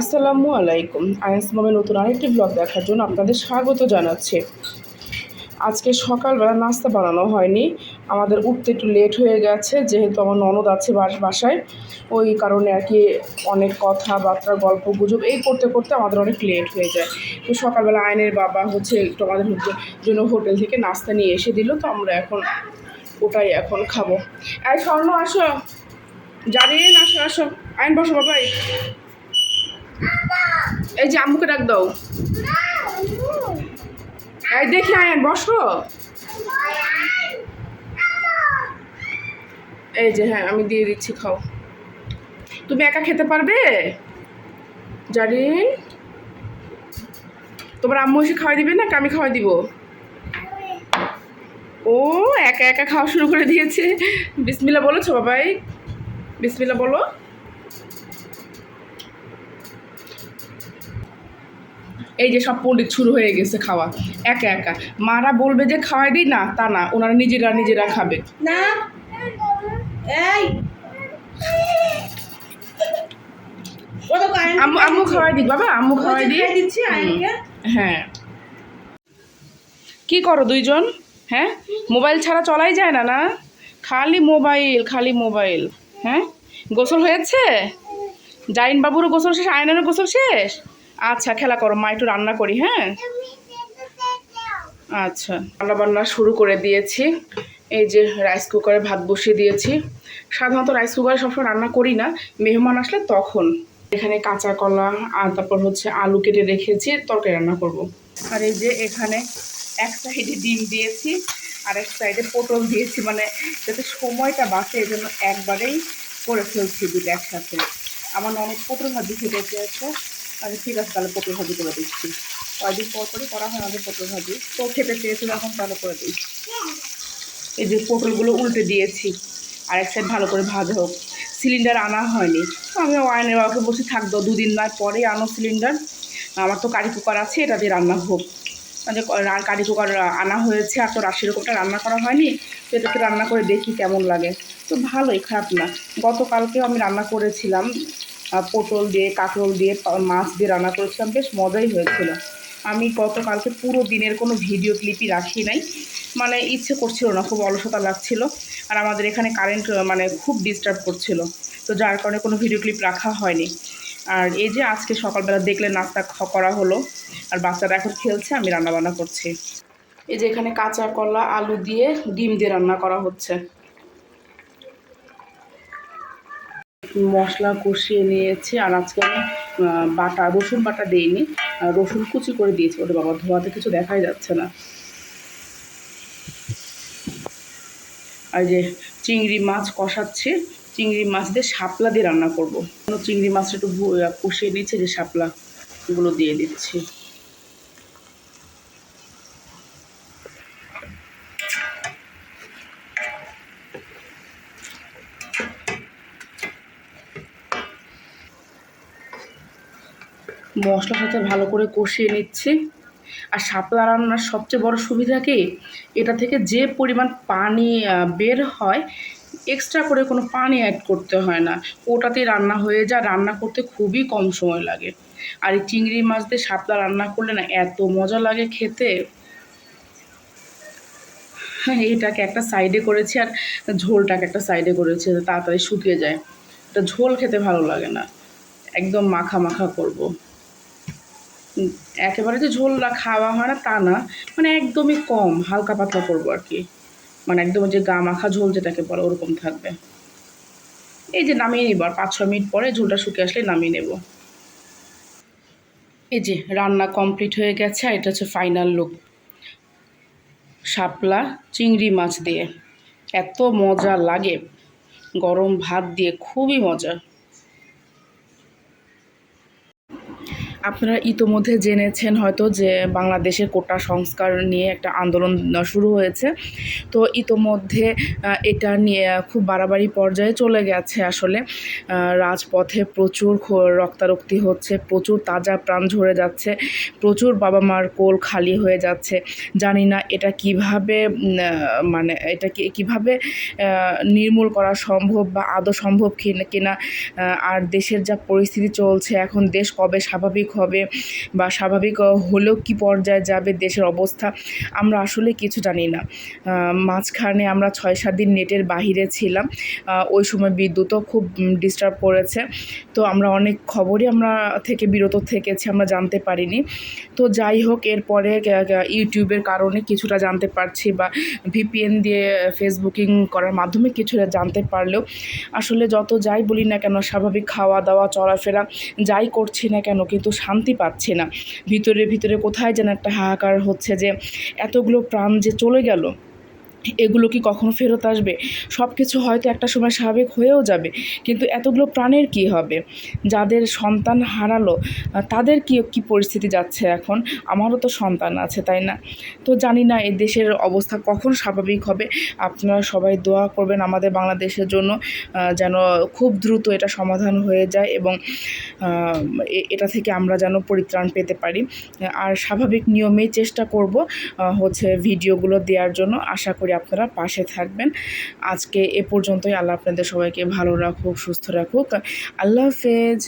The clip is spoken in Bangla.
আসসালামু আলাইকুম। আইএস মামে নতুন আরেকটি ব্লগ দেখার জন্য আপনাদের স্বাগত জানাচ্ছি। আজকে সকালবেলা নাস্তা বানানো হয়নি। আমাদের উঠতে একটু লেট হয়ে গেছে, যেহেতু আমার ননদ আছে বাস বাসায়। ওই কারণে আর কি অনেক কথাবার্তা, গল্প, গুজব এই করতে করতে আমাদের অনেক লেট হয়ে যায়। তো সকালবেলা আইনের বাবা হচ্ছে একটু আমাদের জন্য হোটেল থেকে নাস্তা নিয়ে এসে দিল, তো আমরা এখন ওটাই এখন খাব। এই স্বর্ণ, আসো। জানিয়ে আসো আসো। আইন বসো, বাবাই। এই যে আম্মুকে ডাক দাও। এই দেখি আয়ান, বসো। এই যে হ্যাঁ আমি দিয়ে দিচ্ছি, খাও। তুমি একা খেতে পারবে? জারিন? তোমার আম্মু এসে খাওয়াই দিবে না আমি খাওয়াই দিব। ও, একা একা খাওয়া শুরু করে দিয়েছে। বিসমিল্লা বলেছ, বাবাই? বিসমিল্লা বলো। এই যে সব পণ্ডিত শুরু হয়ে গেছে খাওয়া একা একা। মারা বলবে যে খাওয়াই দিই? না তা না ওনারা নিজেরা নিজেরা খাবে। না এই। আম্মু আম্মু খাওয়াই বাবা আম্মু খাওয়াই খাই দিচ্ছি হ্যাঁ। কি করো দুইজন? হ্যাঁ? মোবাইল ছাড়া চলাই যায় না না? খালি মোবাইল খালি মোবাইল। হ্যাঁ? গোসল হয়েছে? জাইন বাবুরও গোসল শেষ আয়নারও গোসল শেষ? আচ্ছা খেলা করো, মা একটু রান্না করি হ্যাঁ? আচ্ছা রান্না বান্না শুরু করে দিয়েছি। এই যে রাইস কুকারে ভাত বসিয়ে দিয়েছি। সাধারণত রাইস কুকারে সবসময় রান্না করি না, মেহমান আসলে তখন। এখানে কাঁচা কলা আর তারপর হচ্ছে আলু কেটে রেখেছি, তরকারি রান্না করব। আর এই যে এখানে এক সাইডে ডিম দিয়েছি, আর এক সাইডে পটল দিয়েছি মানে যাতে সময়টা বাঁচে এই জন্য একবারেই করে ফেলছি দুটো একসাথে। আমার অনেক পটল ভাজি খেতে চেয়েছে। আচ্ছা ঠিক আছে, তাহলে পটল ভাজি করে দিচ্ছি। কয়েকদিন পর পরই করা হয় আমাদের পটল ভাজি। তো খেতে চেয়েছিল, এখন তাহলে করে দিই। এই যে পটলগুলো উল্টে দিয়েছি, আর এক সাইড ভালো করে ভাজা হোক। সিলিন্ডার আনা হয়নি। তো আমি ওয়াইনের বাবাকে বসে থাকব দুদিন নয় পরে আনো সিলিন্ডার আমার তো কারি কুকার আছে, এটা দিয়ে রান্না হোক। মানে কারি কুকার আনা হয়েছে, আর তো সেরকমটা রান্না করা হয়নি। তো এটাকে রান্না করে দেখি কেমন লাগে। তো ভালোই, খারাপ না। গতকালকেও আমি রান্না করেছিলাম। পটল দিয়ে, কাঁকরোল দিয়ে মাছ দিয়ে রান্না করেছিলাম। বেশ মজাই হয়েছিল। আমি গতকালকে পুরো দিনের কোনো ভিডিও ক্লিপই রাখি নাই। মানে ইচ্ছে করছিল না, খুব অলসতা লাগছিল। আর আমাদের এখানে কারেন্ট মানে খুব ডিস্টার্ব করছিল। তো যার কারণে কোনো ভিডিও ক্লিপ রাখা হয়নি। আর এই যে আজকে সকালবেলা দেখলে নাস্তা করা হলো। আর বাচ্চারা এখন খেলছে, আমি রান্না বান্না করছি। এই যে এখানে কাঁচা কলা, আলু দিয়ে ডিম দিয়ে রান্না করা হচ্ছে। মশলা কষিয়ে নিয়েছি আর আজকে আমি বাটা, রসুন বাটা দিইনি রসুন কুচি করে দিয়েছি ওটা বাবা, ধোয়াতে কিছু দেখাই যাচ্ছে না। আর যে চিংড়ি মাছ কষাচ্ছি, চিংড়ি মাছ দিয়ে শাপলা দিয়ে রান্না করব। চিংড়ি মাছটা একটু কষিয়ে নিচ্ছে যে শাপলা এগুলো দিয়ে দিচ্ছি। মশলার সাথে ভালো করে কষিয়ে নিচ্ছি। আর শাপলা রান্নার সবচেয়ে বড় সুবিধা কি? এটা থেকে যে পরিমাণ পানি বের হয় এক্সট্রা করে কোনো পানি অ্যাড করতে হয় না। ওটাতেই রান্না হয়ে যায়। রান্না করতে খুবই কম সময় লাগে। আর এই চিংড়ি মাছ দিয়ে শাপলা রান্না করলে না এত মজা লাগে খেতে। হ্যাঁ এইটাকে একটা সাইডে করেছি আর ঝোলটাকে একটা সাইডে করেছি তাড়াতাড়ি শুকিয়ে যায়। এটা ঝোল খেতে ভালো লাগে না। একদম মাখা মাখা করব। একেবারে যে ঝোল খাওয়া হয় না, তা না। মানে একদমই কম, হালকা পাতলা করব আর কি। মানে একদম যে গা মাখা ঝোল যেটাকে বলে, ওরকম থাকবে। এই যে নামিয়ে নিব, আর পাঁচ ছ মিনিট পরে ঝোলটা শুকিয়ে আসলে নামিয়ে নেব। এই যে রান্না কমপ্লিট হয়ে গেছে, আর এটা হচ্ছে ফাইনাল লুক। শাপলা, চিংড়ি মাছ দিয়ে। এত মজা লাগে। গরম ভাত দিয়ে, খুবই মজা। আপনারা ইতোমধ্যে জেনেছেন হয়তো যে বাংলাদেশের কোটা সংস্কার নিয়ে একটা আন্দোলন শুরু হয়েছে। তো ইতোমধ্যে এটা নিয়ে খুব বাড়াবাড়ি পর্যায়ে চলে গেছে আসলে। রাজপথে প্রচুর রক্তারক্তি হচ্ছে, প্রচুর তাজা প্রাণ ঝরে যাচ্ছে, প্রচুর বাবা মার কোল খালি হয়ে যাচ্ছে। জানি না এটা কীভাবে মানে এটা কীভাবে নির্মূল করা সম্ভব বা আদৌ সম্ভব কিনা আর দেশের যা পরিস্থিতি চলছে, এখন দেশ কবে স্বাভাবিক হবে বা স্বাভাবিক হলেও কি পর্যায়ে যাবে দেশের অবস্থা, আমরা আসলে কিছু জানি না। মাঝখানে আমরা ছয়, সাত দিন নেটের বাহিরে ছিলাম ওই সময় বিদ্যুৎও খুব ডিস্টার্ব করেছে। তো আমরা অনেক খবরই আমরা থেকে, বিরত থেকেছি, আমরা জানতে পারিনি। তো যাই হোক, এরপরে ইউটিউবের কারণে কিছুটা জানতে পারছি বা ভিপিএন দিয়ে ফেসবুকিং করার মাধ্যমে কিছুটা জানতে পারলেও, আসলে যত যাই বলি না কেন, স্বাভাবিক খাওয়া দাওয়া চলাফেরা, যাই করছি না কেন, কিন্তু শান্তি পাচ্ছি না। ভিতরে ভিতরে কোথায় যেন একটা হাহাকার হচ্ছে যে, এতগুলো প্রাণ যে চলে গেল এগুলো কি কখনো ফেরত আসবে? সব কিছু হয়তো একটা সময় স্বাভাবিক হয়েও যাবে। কিন্তু এতগুলো প্রাণের কি হবে? যাদের সন্তান হারালো, তাদের কি কি পরিস্থিতি যাচ্ছে এখন? আমারও তো সন্তান আছে, তাই না? তো জানি না, এই দেশের অবস্থা কখন স্বাভাবিক হবে? আপনারা সবাই দোয়া করবেন আমাদের বাংলাদেশের জন্য যেন খুব দ্রুত এটা সমাধান হয়ে যায় এবং এটা থেকে আমরা যেন পরিত্রাণ পেতে পারি। আর স্বাভাবিক নিয়মেই চেষ্টা করব হচ্ছে ভিডিওগুলো দেওয়ার জন্য। আশা করি, আপনারা পাশে থাকবেন। আজকে এ পর্যন্তই। আল্লাহ আপনাদের সবাইকে ভালো রাখুক, সুস্থ রাখুক। আল্লাহ হাফেজ।